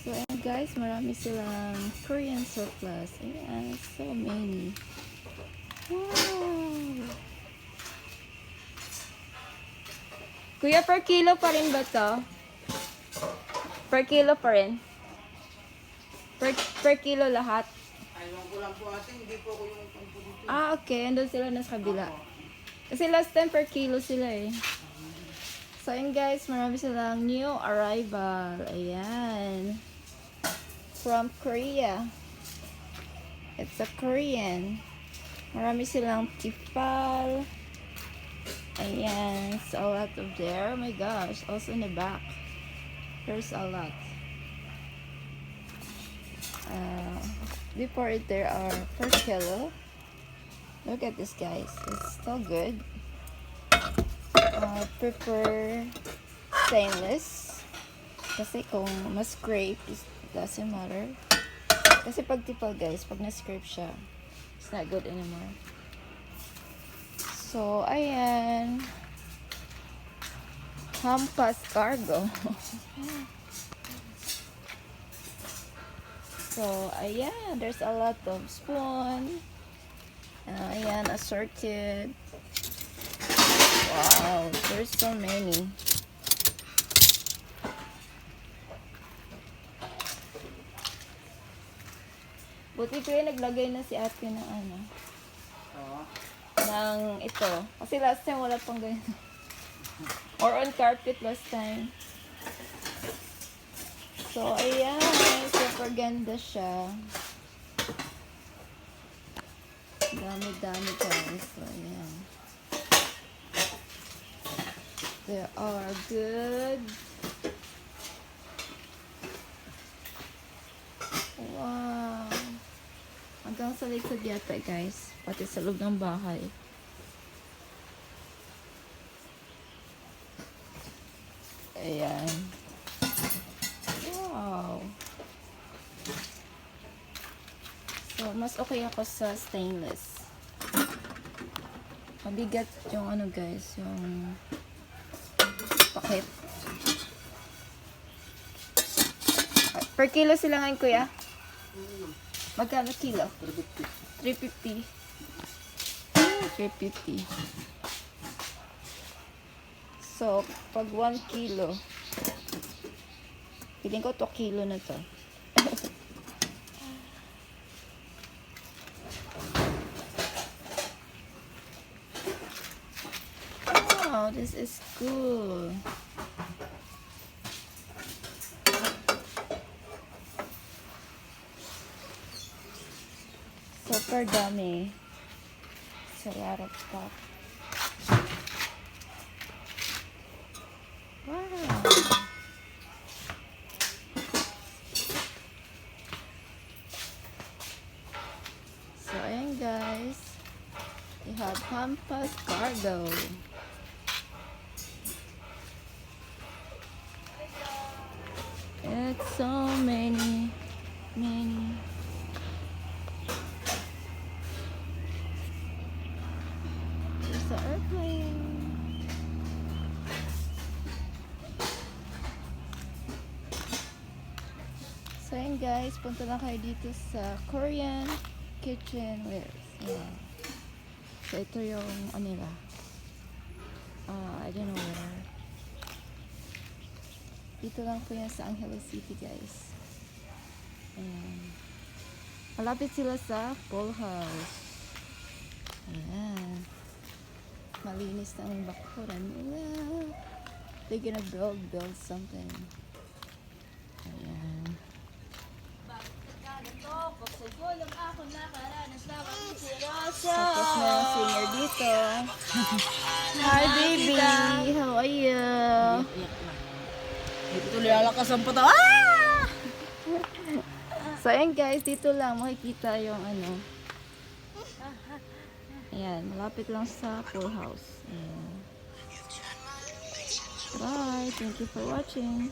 So, ayan guys, marami silang Korean surplus. Ayan, so many. Wow! Kuya, per kilo pa rin ba to? Per kilo pa rin? Per, per kilo lahat? Aywan ko lang po ate, hindi po ako yung dito. Ah, okay. Andun sila na sa kabila. Kasi last time per kilo sila eh. So, yun guys, marami silang new arrival. Ayan. From Korea. It's a Korean. Marami silang tipal. Ayan. It's a lot of there. Oh my gosh. Also in the back. There's a lot. Uh, before it, there are per kilo. Look at this, guys. It's still good. Uh, prefer stainless. Kasi kung ma-scrape, it doesn't matter. Kasi pag tipal, guys, pag na-scrape siya, it's not good anymore. So, ayan. Hampas cargo. so, ayan. There's a lot of spoon. Uh, ayan, assorted. Wow, there's so many. Buti ko yung naglagay na si ate ng ano, Oo. ng ito. Kasi last time wala pang ganyan. Or on carpet last time. So, ayan. Super ganda siya. Dami-dami guys. So, ayan. They are good. Wow. Hanggang sa likod yata guys. Pati sa loob ng bahay. Ayan. Wow. So, mas okay ako sa stainless. Mabigat yung ano guys, yung pakit. Ah, Per kilo sila ngayon, kuya? Magkano kilo? 350. Ah, 350. So, pag 1 kilo, piling ko 2 kilo na to. Wow, this is cool. Super dami. It's a lot of stuff. Wow. So, ayan guys. We have Pampas Cargo. It's so many, many. So yun guys, punta lang kayo dito sa Korean Kitchenwares. Ayan. So ito yung ano nila. Ah, I don't know where. Dito lang po yan sa Angeles City guys. Ayan. Malapit sila sa Full House. Ayan. Malinis na ang bakuran nila. They're gonna build, build something. Ayan. Tapos may singer dito. Hi baby! How are you? Hindi ko lalakas ang pata. Ah! So, ayan guys, dito lang makikita yung ano. Ayan, malapit lang sa pool house. Ayan. Bye! Thank you for watching.